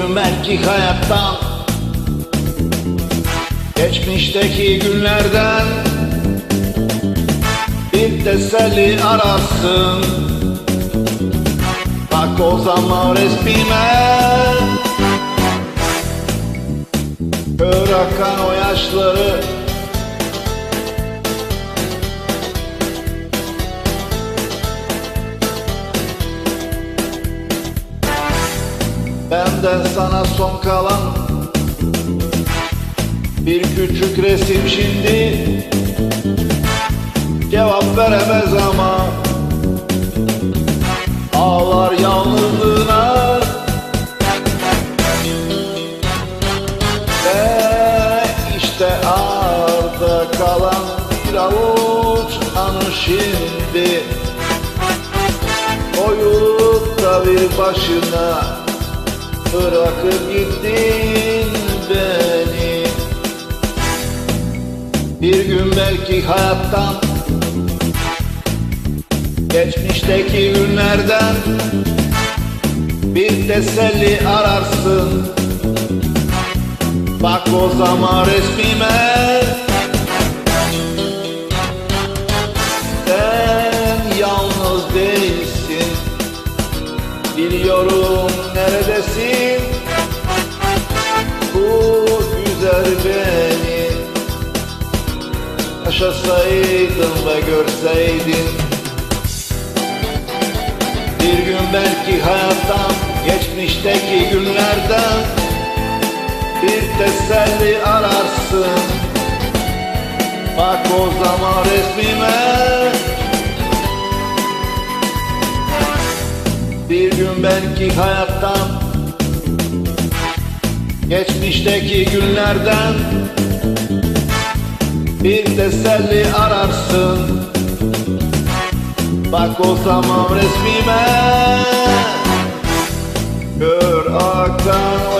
Gün belki hayattan. Geçmişteki günlerden Bir teselli ararsın. Bak o zaman resmime. Kör akan o yaşları Benden sana son kalan Bir küçük resim şimdi. Cevap veremez ama Ağlar yalnızlığına. Ve işte arda kalan bir avuç anı şimdi. Oyulup da bir başına Bırakıp gittin beni. Bir gün belki hayattan Geçmişteki günlerden Bir teselli ararsın. Bak o zaman resmime. Sen yalnız değilsin Biliyorum neredesin? Bu güzel beni Yaşasaydın ve görseydin. Bir gün belki hayattan Geçmişteki günlerden Bir teselli ararsın. Bak o zaman resmime Bir gün belki hayattan Geçmişteki günlerden Bir teselli ararsın. Bak o zaman resmime Kör akan o